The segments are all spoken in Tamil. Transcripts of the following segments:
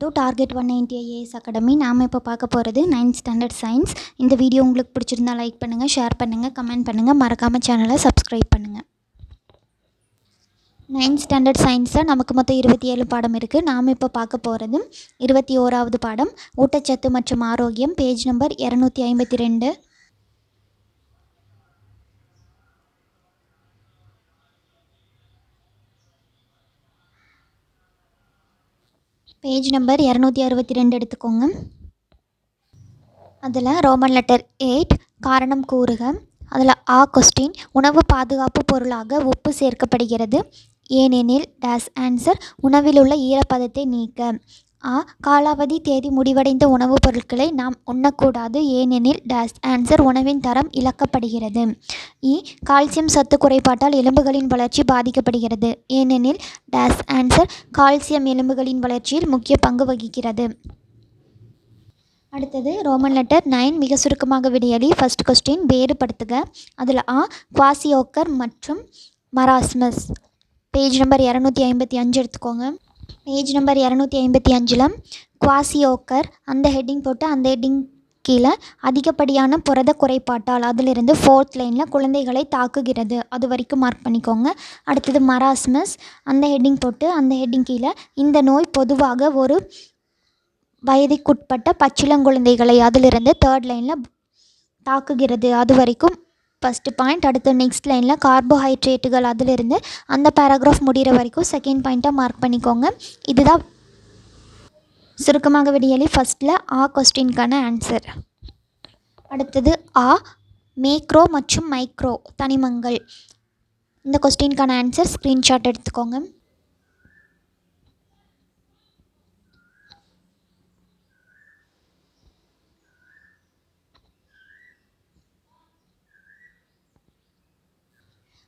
To target one ninety IAS academy நாம் இப்போ பார்க்க போகிறது நைன்த் ஸ்டாண்டர்ட் சயின்ஸ் இந்த வீடியோ உங்களுக்கு பிடிச்சிருந்தா லைக் பண்ணுங்கள் ஷேர் பண்ணுங்கள் கமெண்ட் பண்ணுங்கள் மறக்காமல் சேனலை சப்ஸ்கிரைப் பண்ணுங்கள் நைன்த் ஸ்டாண்டர்ட் சயின்ஸில் நமக்கு மொத்தம் இருபத்தி ஏழு பாடம் இருக்குது நாம் இப்போ பார்க்க போகிறது இருபத்தி ஓராவது பாடம் ஊட்டச்சத்து மற்றும் ஆரோக்கியம் பேஜ் நம்பர் இரநூத்தி ஐம்பத்தி ரெண்டு. பேஜ் நம்பர் இரநூத்தி அறுபத்தி ரெண்டு எடுத்துக்கோங்க. அதில் ரோமன் லெட்டர் எயிட் காரணம் கூறுக. அதில் ஆ கொஸ்டின் உணவு பாதுகாப்பு பொருளாக உப்பு சேர்க்கப்படுகிறது. ஏனெனில் டேஸ் ஆன்சர் உணவில் உள்ள ஈரப்பதத்தை நீக்க. ஆ காலாவதி தேதி முடிவடைந்த உணவுப் பொருட்களை நாம் உண்ணக்கூடாது. ஏனெனில் டேஸ் ஆன்சர் உணவின் தரம் இழக்கப்படுகிறது. இ கால்சியம் சத்து குறைபாட்டால் எலும்புகளின் வளர்ச்சி பாதிக்கப்படுகிறது. ஏனெனில் டேஸ் ஆன்சர் கால்சியம் எலும்புகளின் வளர்ச்சியில் முக்கிய பங்கு வகிக்கிறது. அடுத்தது ரோமன் லெட்டர் நைன் மிக சுருக்கமாக விடையளி ஃபர்ஸ்ட் கொஸ்டின் வேறுபடுத்துக. அதில் ஆ குவாசியோக்கர் மற்றும் மராஸ்மஸ். பேஜ் நம்பர் இரநூத்தி ஐம்பத்தி அஞ்சு எடுத்துக்கோங்க. பேஜ் நம்பர் இரநூத்தி ஐம்பத்தி அஞ்சில் குவாசியோக்கர் அந்த ஹெட்டிங் போட்டு அந்த ஹெட்டிங் கீழே அதிகப்படியான புரத குறைபாட்டால் அதிலிருந்து ஃபோர்த் லைனில் குழந்தைகளை தாக்குகிறது. அது வரைக்கும் மார்க் பண்ணிக்கோங்க. அடுத்தது மராஸ்மஸ் அந்த ஹெட்டிங் போட்டு அந்த ஹெட்டிங் கீழே இந்த நோய் பொதுவாக ஒரு வயதுக்குட்பட்ட பச்சிளங்குழந்தைகளை அதிலிருந்து தேர்ட் லைனில் தாக்குகிறது. அது வரைக்கும் ஃபஸ்ட்டு பாயிண்ட் அடுத்து நெக்ஸ்ட் லைனில் கார்போஹைட்ரேட்டுகள் அதிலிருந்து அந்த பேராகிராஃப் முடிகிற வரைக்கும் செகண்ட் பாயிண்ட்டாக மார்க் பண்ணிக்கோங்க. இதுதான் சுருக்கமாக விடியலி ஃபஸ்ட்டில் ஆ கொஸ்டின்கான ஆன்சர் அடுத்தது ஆ மேக்ரோ மற்றும் மைக்ரோ தனிமங்கள். இந்த கொஸ்டின்கான ஆன்சர் ஸ்க்ரீன்ஷாட் எடுத்துக்கோங்க.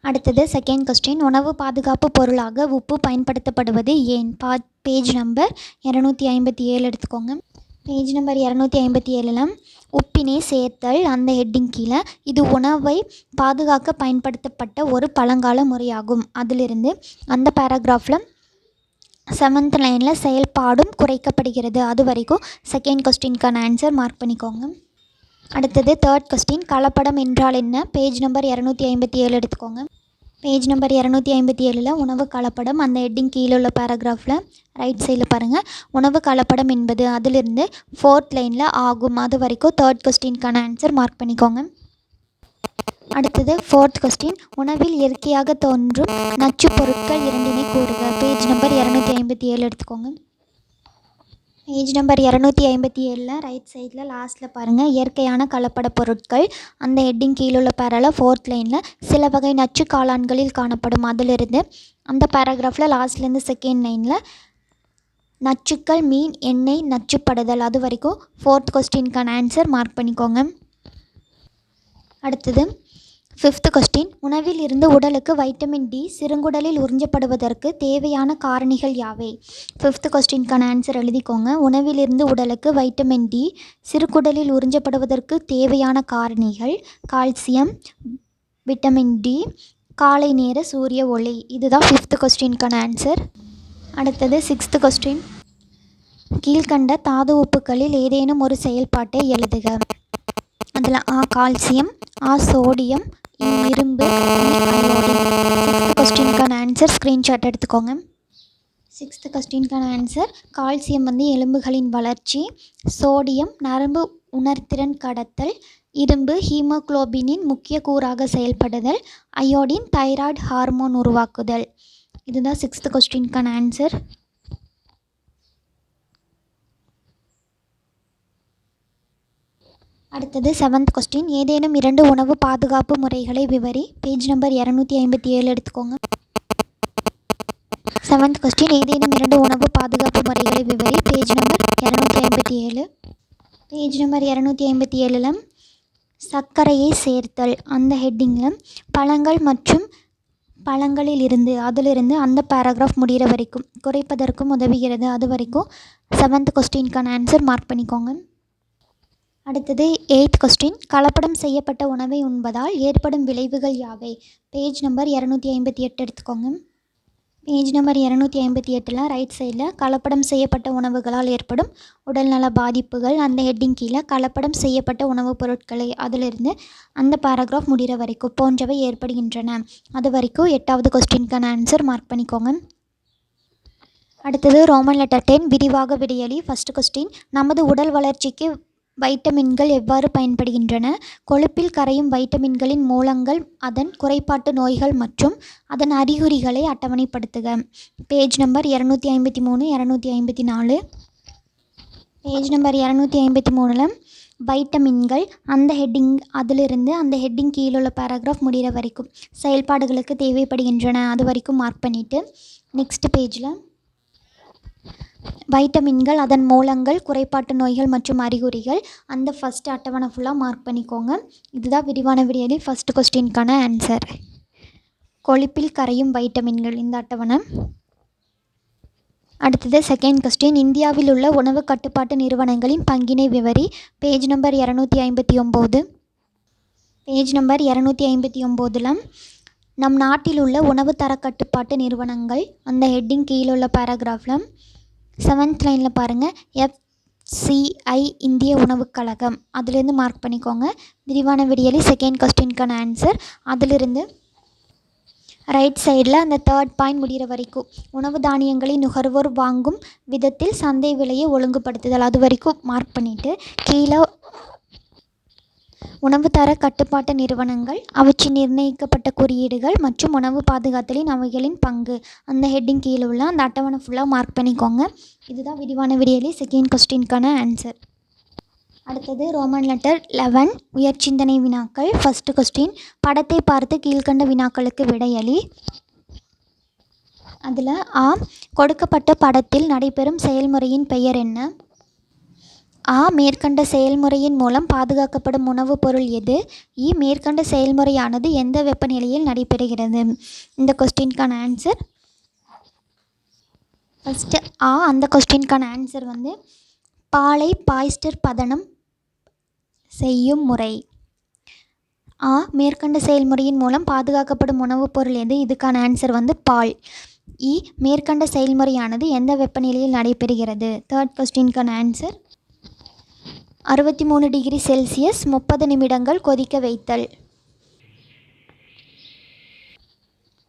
அடுத்தது செகண்ட் கொஸ்டின் உணவு பாதுகாப்பு பொருளாக உப்பு பயன்படுத்தப்படுவது ஏன்? பா பேஜ் நம்பர் இரநூத்தி ஐம்பத்தி ஏழு எடுத்துக்கோங்க. பேஜ் நம்பர் இரநூத்தி ஐம்பத்தி ஏழில் உப்பினை சேர்த்தல் அந்த ஹெட்டிங் கீழே. இது உணவை பாதுகாக்க பயன்படுத்தப்பட்ட ஒரு பழங்கால முறையாகும். அதிலிருந்து அந்த பேராகிராஃபில் செவன்த் லைனில் செயல்பாடும் குறைக்கப்படுகிறது. அது வரைக்கும் செகண்ட் கொஸ்டின்கான ஆன்சர் மார்க் பண்ணிக்கோங்க. அடுத்தது தேர்ட் கொஸ்டின் கலப்படம் என்றால் என்ன? பேஜ் நம்பர் இரநூத்தி ஐம்பத்தி ஏழு எடுத்துக்கோங்க. பேஜ் நம்பர் இரநூத்தி ஐம்பத்தி ஏழில் உணவு கலப்படம் அந்த ஹெட்டிங் கீழே உள்ள பேராகிராஃபில் ரைட் சைடில் பாருங்கள் உணவு கலப்படம் என்பது அதிலிருந்து ஃபோர்த் லைனில் ஆகும். அது வரைக்கும் தேர்ட் கொஸ்டினுக்கான ஆன்சர் மார்க் பண்ணிக்கோங்க. அடுத்தது ஃபோர்த் கொஸ்டின் உணவில் இயற்கையாக தோன்றும் நச்சுப் பொருட்கள் இரண்டினை கூறுக. பேஜ் நம்பர் இரநூத்தி ஐம்பத்தி ஏழு எடுத்துக்கோங்க. பேஜ் நம்பர் இரநூத்தி ஐம்பத்தி ஏழில் ரைட் சைடில் லாஸ்ட்டில் பாருங்கள் இயற்கையான கலப்பட பொருட்கள். அந்த ஹெட்டிங் கீழுள்ள பேரால ஃபோர்த் லைனில் சில வகை நச்சு காளான்களில் காணப்படும். அதிலிருந்து அந்த பேராகிராஃபில் லாஸ்ட்லேருந்து செகண்ட் லைனில் நச்சுக்கள் மீன் எண்ணெய் நச்சுப்படுதல். அது வரைக்கும் ஃபோர்த் கொஸ்டின்கான ஆன்சர் மார்க் பண்ணிக்கோங்க. அடுத்தது ஃபிஃப்த் கொஸ்டின் உணவில் இருந்து உடலுக்கு வைட்டமின் டி சிறுங்குடலில் உறிஞ்சப்படுவதற்கு தேவையான காரணிகள் யாவை? ஃபிஃப்த் கொஸ்டின்கான ஆன்சர் எழுதிக்கோங்க. உணவிலிருந்து உடலுக்கு வைட்டமின் டி சிறுகுடலில் உறிஞ்சப்படுவதற்கு தேவையான காரணிகள் கால்சியம் விட்டமின் டி காலை நேர சூரிய ஒளி. இதுதான் ஃபிஃப்த் கொஸ்டின்கான ஆன்சர் அடுத்தது சிக்ஸ்த்து கொஸ்டின் கீழ்கண்ட தாது உப்புக்களில் ஏதேனும் ஒரு செயல்பாட்டை எழுதுக. அதில் ஆ கால்சியம் ஆ சோடியம் இரும்பு சிக்ஸ்த் கொஸ்டினுக்கான ஆன்சர் ஸ்க்ரீன்ஷாட் எடுத்துக்கோங்க. சிக்ஸ்த்து கொஸ்டினுக்கான ஆன்சர் கால்சியம் வந்து எலும்புகளின் வளர்ச்சி சோடியம் நரம்பு உணர்திறன் கடத்தல் இரும்பு ஹீமோக்ளோபினின் முக்கிய கூறாக செயல்படுதல் அயோடின் தைராய்டு ஹார்மோன் உருவாக்குதல். இதுதான் சிக்ஸ்த் கொஸ்டினுக்கான ஆன்சர் அடுத்தது செவன்த் கொஸ்டின் ஏதேனும் இரண்டு உணவு பாதுகாப்பு முறைகளை விவரி. பேஜ் நம்பர் இரநூத்தி ஐம்பத்தி ஏழு எடுத்துக்கோங்க. செவன்த் கொஸ்டின் ஏதேனும் இரண்டு உணவு பாதுகாப்பு முறைகளை விவரி. பேஜ் நம்பர் இரநூத்தி ஐம்பத்தி ஏழு. பேஜ் நம்பர் இரநூத்தி ஐம்பத்தி ஏழில் சர்க்கரையை சேர்த்தல். அந்த ஹெட்டிங்கில் பழங்கள் மற்றும் பழங்களில் இருந்து அதிலிருந்து அந்த பேராகிராஃப் முடிகிற வரைக்கும் குறைப்பதற்கும் உதவுகிறது. அது வரைக்கும் செவன்த் கொஸ்டினுக்கான ஆன்சர் மார்க் பண்ணிக்கோங்க. அடுத்தது எயித் கொஸ்டின் கலப்படம் செய்யப்பட்ட உணவை உண்பதால் ஏற்படும் விளைவுகள் யாவை? பேஜ் நம்பர் இரநூத்தி ஐம்பத்தி எட்டு எடுத்துக்கோங்க. பேஜ் நம்பர் இரநூத்தி ஐம்பத்தி எட்டில் ரைட் சைடில் கலப்படம் செய்யப்பட்ட உணவுகளால் ஏற்படும் உடல்நல பாதிப்புகள் அந்த ஹெட்டிங் கீழே கலப்படம் செய்யப்பட்ட உணவுப் பொருட்களை அதிலிருந்து அந்த பேராகிராஃப் முடிகிற வரைக்கும் போன்றவை ஏற்படுகின்றன. அது வரைக்கும் எட்டாவது கொஸ்டினுக்கான ஆன்சர் மார்க் பண்ணிக்கோங்க. அடுத்தது ரோமன் லெட்டர் டென் விரிவாக விடியலி. ஃபஸ்ட்டு கொஸ்டின் நமது உடல் வளர்ச்சிக்கு வைட்டமின்கள் எவ்வாறு பயன்படுகின்றன? கொழுப்பில் கரையும் வைட்டமின்களின் மூலங்கள் அதன் குறைபாட்டு நோய்கள் மற்றும் அதன் அறிகுறிகளை அட்டவணைப்படுத்துக. பேஜ் நம்பர் இரநூத்தி ஐம்பத்தி மூணு இரநூத்தி ஐம்பத்தி நாலு. பேஜ் நம்பர் இரநூத்தி ஐம்பத்தி மூணில் வைட்டமின்கள் அந்த ஹெட்டிங் அதிலிருந்து அந்த ஹெட்டிங் கீழே உள்ள பேராகிராஃப் முடிகிற வரைக்கும் செயல்பாடுகளுக்கு தேவைப்படுகின்றன. அது வரைக்கும் மார்க் பண்ணிவிட்டு நெக்ஸ்ட் பேஜில் வைட்டமின்கள் அதன் மூலங்கள் குறைபாட்டு நோய்கள் மற்றும் அறிகுறிகள். அந்த ஃபஸ்ட் அட்டவணை ஃபுல்லாக மார்க் பண்ணிக்கோங்க. இதுதான் விரிவான விடியலி ஃபஸ்ட்டு கொஸ்டினுக்கான ஆன்சர் கொழுப்பில் கரையும் வைட்டமின்கள் இந்த அட்டவணை. அடுத்தது செகண்ட் கொஸ்டின் இந்தியாவில் உள்ள உணவு கட்டுப்பாட்டு நிறுவனங்களின் பங்கினை விவரி. பேஜ் நம்பர் இரநூத்தி ஐம்பத்தி ஒம்பது. பேஜ் நம்பர் இரநூத்தி ஐம்பத்தி ஒம்போதில் நம் நாட்டில் உள்ள உணவு தர கட்டுப்பாட்டு நிறுவனங்கள் அந்த ஹெட்டிங் கீழே உள்ள பேராகிராஃபில் செவன்த் லைனில் பாருங்கள் எஃப்சிஐ இந்திய உணவுக் கழகம். அதுலேருந்து மார்க் பண்ணிக்கோங்க. விரிவான விடியலி செகண்ட் கொஸ்டினுக்கான ஆன்சர் அதிலிருந்து ரைட் சைடில் அந்த தேர்ட் பாயிண்ட் முடிகிற வரைக்கும் உணவு தானியங்களை நுகர்வோர் வாங்கும் விதத்தில் சந்தை விலையை ஒழுங்குபடுத்துதல் அது வரைக்கும் மார்க் பண்ணிவிட்டு கீழே உணவு தர கட்டுப்பாட்டு நிறுவனங்கள் அவற்றின் நிர்ணயிக்கப்பட்ட குறியீடுகள் மற்றும் உணவு பாதுகாத்தலின் அவைகளின் பங்கு. அந்த ஹெட்டிங் கீழே உள்ள அந்த அட்டவணை ஃபுல்லாக மார்க் பண்ணிக்கோங்க. இதுதான் விரிவான விடியலி செகண்ட் கொஸ்டினுக்கான ஆன்சர் அடுத்தது ரோமன் லெட்டர் லெவன் உயர் சிந்தனை வினாக்கள். ஃபஸ்ட்டு கொஸ்டின் படத்தை பார்த்து கீழ்கண்ட வினாக்களுக்கு விடையளி. அதில் ஆ கொடுக்கப்பட்ட படத்தில் நடைபெறும் செயல்முறையின் பெயர் என்ன? ஆ மேற்கண்ட செயல்முறையின் மூலம் பாதுகாக்கப்படும் உணவுப் பொருள் எது? இ மேற்கண்ட செயல்முறையானது எந்த வெப்பநிலையில் நடைபெறுகிறது? இந்த கொஸ்டினுக்கான ஆன்சர் ஃபஸ்ட்டு ஆ அந்த கொஸ்டினுக்கான ஆன்சர் வந்து பாலை பாய்ஸ்டர் பதனம் செய்யும் முறை. ஆ மேற்கண்ட செயல்முறையின் மூலம் பாதுகாக்கப்படும் உணவுப் பொருள் எது? இதுக்கான ஆன்சர் வந்து பால். இ மேற்கண்ட செயல்முறையானது எந்த வெப்பநிலையில் நடைபெறுகிறது? தேர்ட் கொஸ்டின்கான ஆன்சர் அறுபத்தி மூணு டிகிரி செல்சியஸ் முப்பது நிமிடங்கள் கொதிக்க வைத்தல்.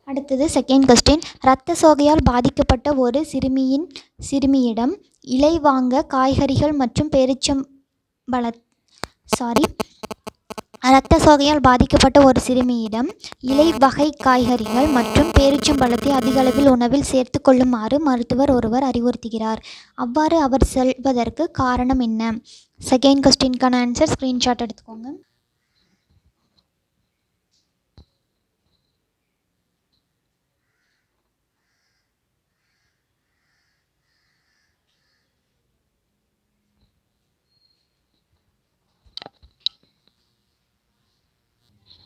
அடுத்தது செகண்ட் கொஸ்டின் இரத்த சோகையால் பாதிக்கப்பட்ட ஒரு சிறுமியின் சிறுமியிடம் இலை வாங்க காய்கறிகள் மற்றும் பேரிச்சம்பழ சாரி இரத்த சோகையால் பாதிக்கப்பட்ட ஒரு சிறுமியிடம் இலை வகை காய்கறிகள் மற்றும் பேரிச்சம்பழத்தை அதிக அளவில் உணவில் சேர்த்து கொள்ளுமாறு மருத்துவர் ஒருவர் அறிவுறுத்துகிறார். அவ்வாறு அவர் செல்வதற்கு காரணம் என்ன? செகண்ட் கொஸ்டினுக்கான ஆன்சர் ஸ்க்ரீன்ஷாட் எடுத்துக்கோங்க.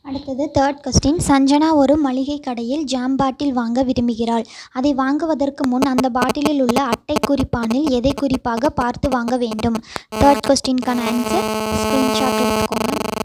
அடுத்தது தேர்ட் கொஸ்டின் சஞ்சனா ஒரு மளிகை கடையில் ஜாம் பாட்டில் வாங்க விரும்புகிறாள். அதை வாங்குவதற்கு முன் அந்த பாட்டிலில் உள்ள அட்டை குறிப்பானில் எதை குறிப்பாக பார்த்து வாங்க வேண்டும்? தேர்ட் கொஸ்டினுக்கான ஆன்சர் ஸ்க்ரீன்ஷாட் எடுத்துக்கோங்க.